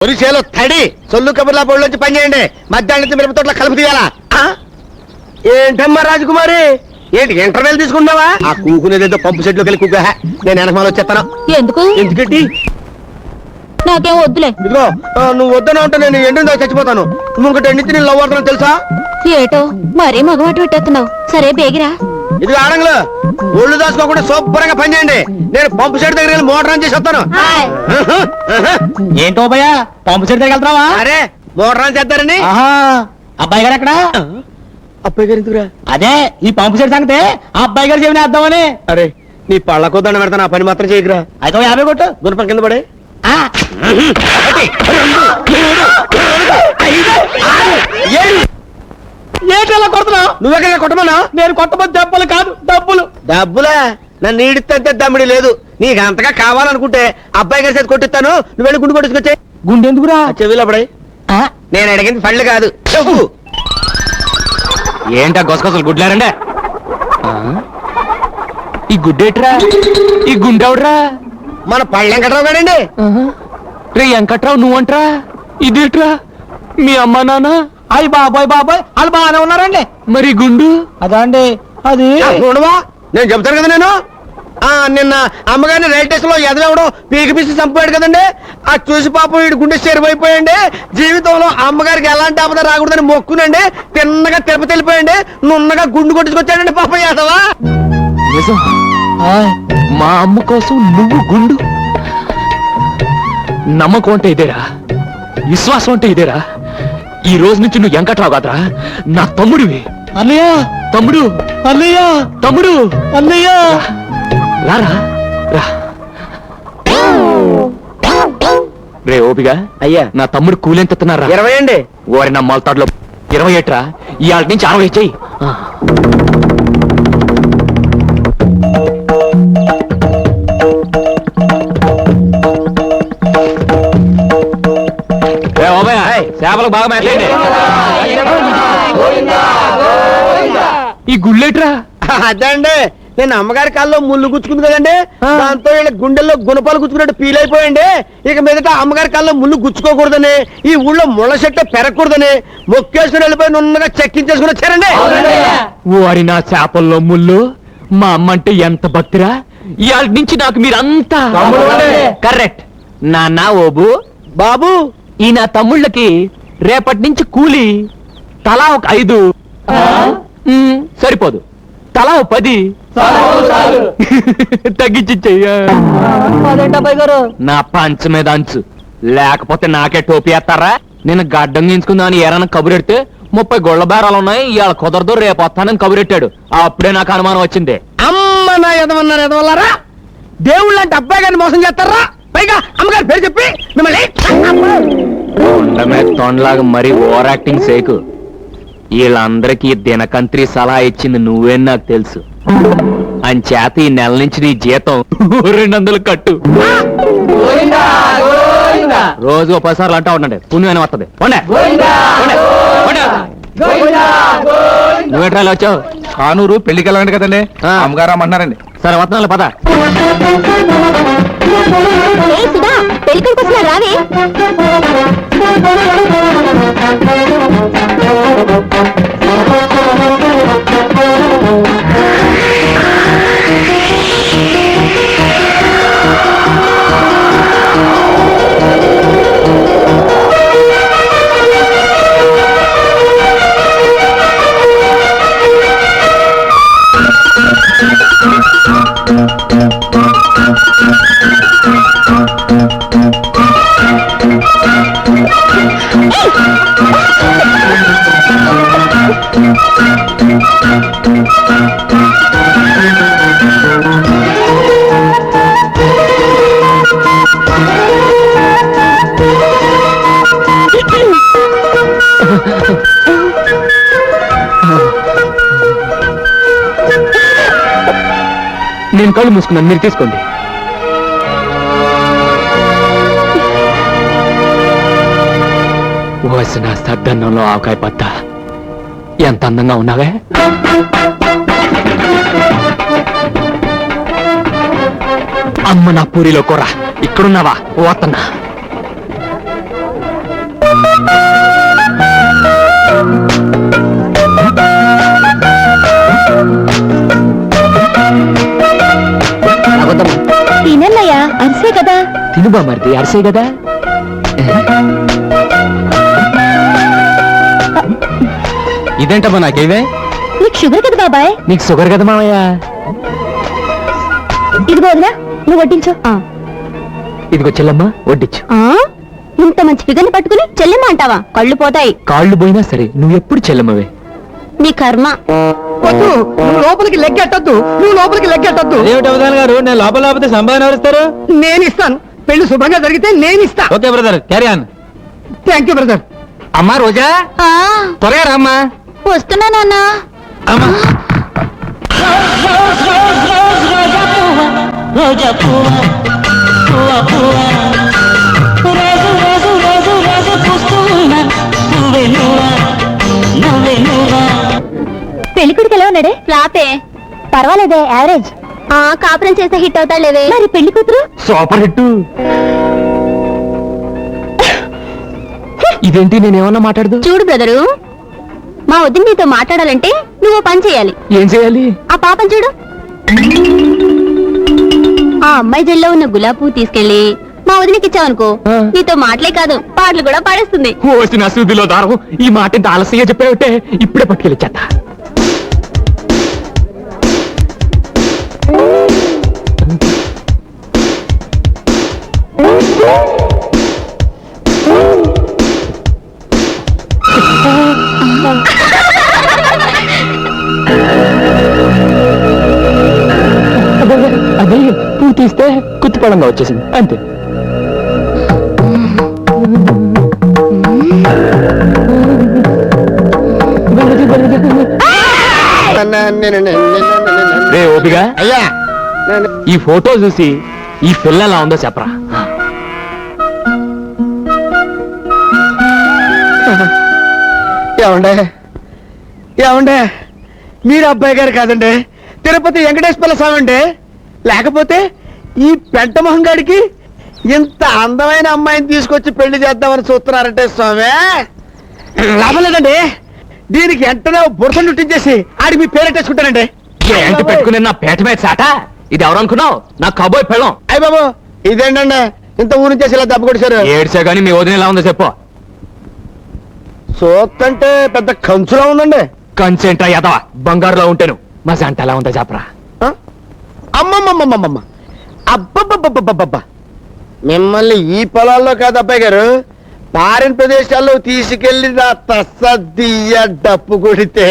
ఒరిసేలో తడి. సొల్లు కబుర్లా బోళ్ళొంచి పని చేయండి. మధ్యాహ్నం నుంచి మిరప తోటలో కలుపు తీయాలా? ఆ? ఏంటమ్మా రాజకుమారి? ఏంటి ఇంటర్వెల్ తీసుకున్నావా ఆ కూకునేదేదో పంపు సెట్లోకి వెళ్ళి కూక నేను వెనకమాల వచ్చేస్తాను. ఎందుకు? ఎందుకంటే నాకేం వద్దులే. ఇదిగో ఆ, నువ్వు వద్దన ఉంటే నేను ఎండిన చచ్చిపోతాను. నువ్వు ఇంకటి ఎండితే నేను లవ్ అవుతాను తెలుసా? ఏటో మరీ మగవాటి పెట్టేస్తున్నావు. సరే బేగిరా. ఇది ఆడంగులు. ఒళ్ళు దాచుకోకుండా శుభ్రంగా పని చేయండి. నేను పంపు సెట్ దగ్గర మోటార్ ఆన్ చేసి వస్తాను. ఏంటో భయ పంపు చెట్టు దగ్గర వెళ్తున్నావా? అరే మోటార్ ఆన్ చేద్దారని. అబ్బాయి గారు ఎక్కడ? అబ్బాయి గారు ఎందుకురా? అదే ఈ పంపు చెట్టు సంగతే ఆ అబ్బాయి గారు చెవిని వేద్దామని. అరే నీ పళ్ళ కొద్దాన్ని పెడతాను ఆ పని మాత్రం చేయకురా. అయితే యాభై కొట్టు. గుణపం కింద పడే ఆ, ఏంటి నువ్వెక్కడ కొట్టమన్నా? నేను కొట్టబోతు దెబ్బలు కాదు డబ్బులు. డబ్బులా? నన్ను ఈడితే దమ్మిడి లేదు. నీకు అంతగా కావాలనుకుంటే అబ్బాయి గారి చేతి కొట్టిస్తాను. నువ్వు వెళ్ళి గుండు కొట్టుకొచ్చే. గుండెందుకురా చెవిలో పడే నేను అడిగింది పళ్ళు కాదు. చెప్పు. ఏంటా గొసగొసలు గుడ్లారండే? ఈ గుడ్డేట్రా? ఈ గుండెవడ్రా? మన పళ్ళు వెంకట్రావు గారండి. రే వెంకట్రావు నువ్వంట్రా? ఇదేట్రా? మీ అమ్మ నాన్న? అయ్యి బాబాయ్ బాబాయ్ వాళ్ళు బాగానే ఉన్నారండి. మరి గుండు? అదా. అండి అది చూడవా నేను చెప్తాను కదా నేను. ఆ నిన్న అమ్మగారిని రైల్ స్టేషన్లో ఎదవడం పీకి పిసి చంపాడు కదండి. ఆ చూసి పాపం వీడి గుండె చెరువైపోయండి జీవితంలో అమ్మగారికి ఎలాంటి ఆపద రాకూడదని మొక్కునండి. తిన్నగా తిరుపతి వెళ్ళిపోయండి నున్నగా గుండు కొట్టుకొచ్చాడండి పాపం యాదవా మా అమ్మ కోసం నువ్వు గుండు. నమ్మకం అంటే ఇదేరా. విశ్వాసం అంటే ఇదేరా. ఈ రోజు నుంచి నువ్వు వెంకట్రావు కాదరా. నా తమ్ముడివి. అన్నయ్య! తమ్ముడు. అన్నయ్య! తమ్ముడు. అన్నయ్య! రారా రా రే. ఓపిగా. అయ్యా. నా తమ్ముడు కూలెంతున్నారా ఇరవై అండి. ఓరి నా మొలతాడులో ఇరవై ఏట్రా? ఇవాళ నుంచి అరవై చెయ్యి. చేపలకు బాగా మేతలేండి ఈ గుళ్ళేట్రా అదండి. నేను అమ్మగారి కాల్లో ముళ్ళు గుచ్చుకుంది కదండి. దాంతో వీళ్ళ గుండెల్లో గుణపాలు గుచ్చుకున్నట్టు ఫీల్ అయిపోయండి. ఇక మీదట అమ్మగారి కాల్లో ముళ్ళు గుచ్చుకోకూడదని ఈ ఊళ్ళో ముళ్ళ చెట్టు పెరగకూడదని మొక్కేసుకుని వెళ్ళిపోయి నున్నగా చెక్కించేసుకుని వచ్చారండి. ఓరి నా చేపల్లో ముళ్ళు మా అమ్మ అంటే ఎంత భక్తిరా? ఇవాళ నుంచి నాకు మీరంతా కరెక్ట్. నాన్న ఓబు. బాబు ఈ నా తమ్ముళ్ళకి రేపటి నుంచి కూలి తలా ఒక ఐదు. సరిపోదు. తలా ఒక పది. తగ్గించి నా పంచ మీద అంచు. లేకపోతే నాకే టోపీ వేస్తారా? నేను గడ్డం గించుకుందామని ఏరైనా కబురెడితే ముప్పై గొళ్ళ బేరాలు ఉన్నాయి ఇవాళ కుదరదు రేపు వస్తానని కబురెట్టాడు అప్పుడే నాకు అనుమానం వచ్చింది. అమ్మ నా ఎదవన్నారు ఎదవల్లారా దేవుళ్ళు అంటే అబ్బాయి గారిని మోసం చేస్తారా? పైగా అమ్మగారి పేరు చెప్పి మిమ్మల్ని తొండలాగా మరీ ఓవర్ యాక్టింగ్ సేకు వీళ్ళందరికీ దినకంత్రి సలహా ఇచ్చింది నువ్వే నాకు తెలుసు. అంచేత ఈ నెల నుంచి నీ జీతం రెండు వందలు కట్టు. రోజు ఒక పది సార్లు అంటా ఉండండి పుణ్యమైన వస్తుంది. నువ్వేట్రా వచ్చావు? కానూరు పెళ్ళికి వెళ్ళండి కదండి. ఆ. అమ్మగారు రమ్మంటున్నారండి సరే వస్తున్నాను పద. పెళ్ళికొడుకు వస్తున్నా రావే. నేను కళ్ళు మూసుకున్నాను మీరు తీసుకోండి. వసిన సద్దన్నంలో ఆవకాయ పత్త. ఎంత అందంగా ఉన్నావే? అమ్మ నా పూరిలో కూర. ఇక్కడున్నావా? ఓతన్నా అవును బామర్ది అరిసే కదా? ఇదేంటమ్మా నాకేవే? నీకు షుగర్ కదా బాబాయ్? నీకు షుగర్ కదా మామయ్య? ఇదిగో వదినా నువ్వు వడ్డించు. ఆ. ఇదిగో చెల్లమ్మ వడ్డించు. ఆ? ఇంత మంచి ఫిగర్ని పట్టుకుని చెల్లెమ్మ అంటావా? కళ్ళు పోతాయి. కాళ్ళు పోయినా సరే నువ్వు ఎప్పుడు చెల్లమ్మవే? నీ కర్మ. వద్దు నువ్వు లోపలికి లెక్కెట్టద్దు నువ్వు లోపలికి లెక్కెట్టద్దు ఏమిటి అవధాన్ గారు? నేను లోపల లోపల సంపాదన ఎవరిస్తారు నేను ఇస్తాను. పెళ్ళి శుభంగా జరిగితే నేను ఇస్తా. Okay brother carry on thank you brother అమ్మా రోజా? ఆ, త్వరగా రామ్మా వస్తున్నా నాన్న. అమ్మా. పెళ్ళి కొడుకు ఎలా ఉన్నాడే? రాపే పర్వాలేదే యావరేజ్ ఆ కాపురం చేస్తే హిట్ అవుతాడులేవే. మరి పెళ్ళి కూతురు? సూపర్ హిట్ ఇదేంటి నేనేమన్నా మాట్లాడదు? చూడు బ్రదరు మా వదిన నీతో మాట్లాడాలంటే నువ్వు ఓ పని చేయాలి. ఏం చేయాలి? ఆ పాపం చూడు. ఆ అమ్మాయి జల్లో ఉన్న గులాబ్ పువ్వు తీసుకెళ్ళి మా వదినకి ఇచ్చావనుకో ఆ. నీతో మాటలే కాదు పాటలు కూడా పాడేస్తుంది. వచ్చిన సూదిలో దారం ఈ మాట ఇంత ఆలస్యంగా చెప్పావుంటే ఇప్పుడే పట్టుకెళ్ళి చేత తీస్తే కుత్తిపడంగా వచ్చేసింది. అంతే. రే ఓపిగా? అయ్యా. ఈ ఫోటో చూసి ఈ పిల్ల ఎలా ఉందో చెప్పరా? ఏమండే? ఏమండే? మీరు అబ్బాయి గారు కాదండి. తిరుపతి వెంకటేశ్వర స్వామి అండి. లేకపోతే ఈ పెంట మొహం గాడికి ఇంత అందమైన అమ్మాయిని తీసుకొచ్చి పెళ్ళి చేద్దామని చూస్తున్నారంటే స్వామి? లాభం లేదండి. దీనికి వెంటనే బురస చుట్టించేసి ఆడికి మీ పేరెట్టేసుకుంటానండి ఏంటి పెట్టుకుని నా పేట మీద చాట? ఇది ఎవరు అనుకున్నావు నా కబోయ్ పెళ్ళం. అయ్య బాబు ఇదేంటండి? ఇంత ఊరి నుంచి ఇలా దెబ్బ కొట్టేశారు. ఏడ్చా గానీ మీ వదిన ఎలా ఉందో చెప్పు. సోత్తంటే పెద్ద కంచులా ఉందండి. కన్సెంట్ ఎదవా బంగారులో ఉంటాను. మా జంట ఎలా ఉందో చెప్పరా? అమ్మమ్మమ్మమ్మమ్మ. అబ్బబ్బబ్బబ్బబ్బబ్బ. మిమ్మల్ని ఈ పొలాల్లో కాదు అబ్బాయి గారు పారిన ప్రదేశాల్లో తీసుకెళ్ళి నా తస్స దియ్య డప్పు కొడితే